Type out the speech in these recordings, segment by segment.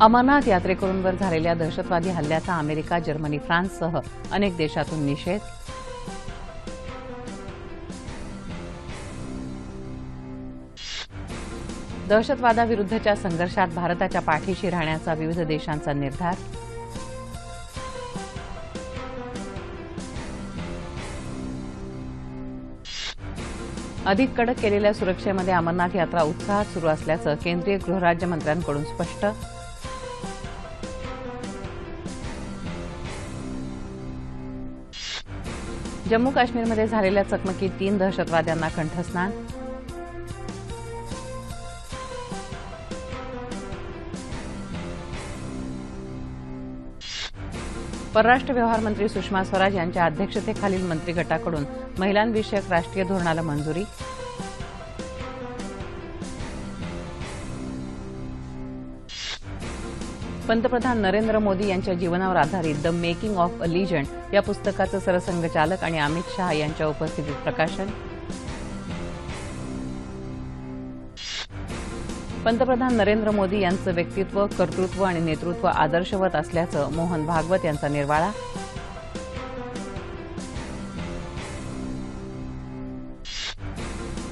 अमरनाथ यात्रेकरूंवर झालेल्या दहशतवादी हल्ल्याचा अमेरिका जर्मनी फ्रान्ससह अनेक देशातून निषेध. दहशतवादाविरुद्धच्या संघर्षात भारताच्या पाठीशी राहण्याचा विविध देशांचा निर्धार. अधिक कडक केलेल्या सुरक्षेमध्ये अमरनाथ यात्रा उत्साहात सुरू असल्याचं केंद्रीय गृहराज्यमंत्र्यांकडून स्पष्ट. जम्मू काश्मीरमध्ये झालेल्या चकमकीत तीन दहशतवाद्यांना कंठस्नान. परराष्ट्र व्यवहार मंत्री सुषमा स्वराज यांच्या अध्यक्षतेखालील मंत्रिगटाकडून महिलांविषयक राष्ट्रीय धोरणाला मंजुरी. पंतप्रधान नरेंद्र मोदी यांच्या जीवनावर आधारित the making of a legend या पुस्तकाचं सरसंघचालक आणि अमित शहा यांच्या उपस्थितीत प्रकाशन. पंतप्रधान नरेंद्र मोदी यांचं व्यक्तित्व कर्तृत्व आणि नेतृत्व आदर्शवत असल्याचं मोहन भागवत यांचा निर्वाळा.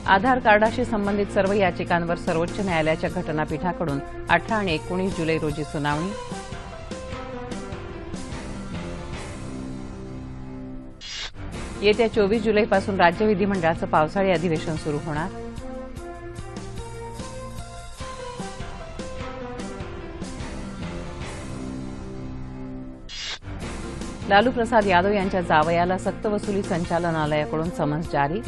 आधार कार्डाशी संबंधित सर्व याचिकांवर सर्वोच्च न्यायालयाच्या घटनापीठाकडून अठरा आणि एकोणीस जुलै रोजी सुनावणी. येत्या चोवीस जुलैपासून राज्य विधिमंडळाचं पावसाळी अधिवेशन सुरू होणार. लालू प्रसाद यादव यांच्या जावयाला सक्तवसुली संचालनालयाकडून समन्स जारी.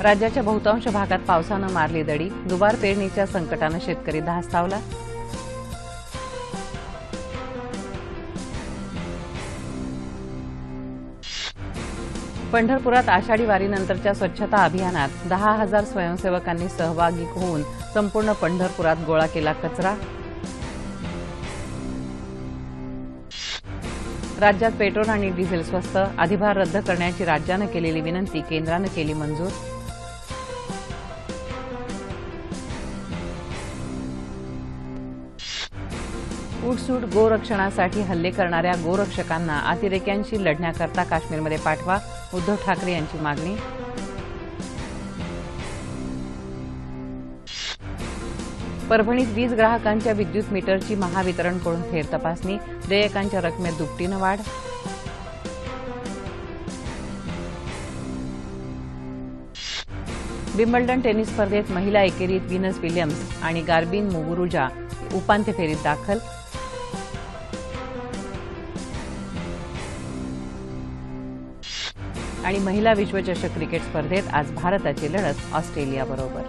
राज्याच्या बहुतांश भागात पावसानं मारली दडी. दुबार पेरणीच्या संकटानं शेतकरी धास्तावला. पंढरपुरात आषाढी वारीनंतरच्या स्वच्छता अभियानात दहा हजार स्वयंसेवकांनी सहभागी होऊन संपूर्ण पंढरपुरात गोळा केला कचरा. राज्यात पेट्रोल आणि डिझेल स्वस्त. अधिभार रद्द करण्याची राज्यानं केलेली विनंती केंद्रानं केली मंजूर. उठसूट गोरक्षणासाठी हल्ले करणाऱ्या गोरक्षकांना अतिरेक्यांशी लढण्याकरता काश्मीरमध्ये पाठवा. उद्धव ठाकरे यांची मागणी. परभणीत वीज ग्राहकांच्या विद्युत मीटरची महावितरणकडून फेर तपासणी. देयकांच्या रकमेत दुपटीनं वाढ. विम्बल्डन टेनिस स्पर्धेत महिला एकेरीत विनस विलियम्स आणि गार्बिन मुगुरुजा उपांत्य फेरीत दाखल. आणि महिला विश्वचषक क्रिकेट स्पर्धेत आज भारताची लढत ऑस्ट्रेलियाबरोबर.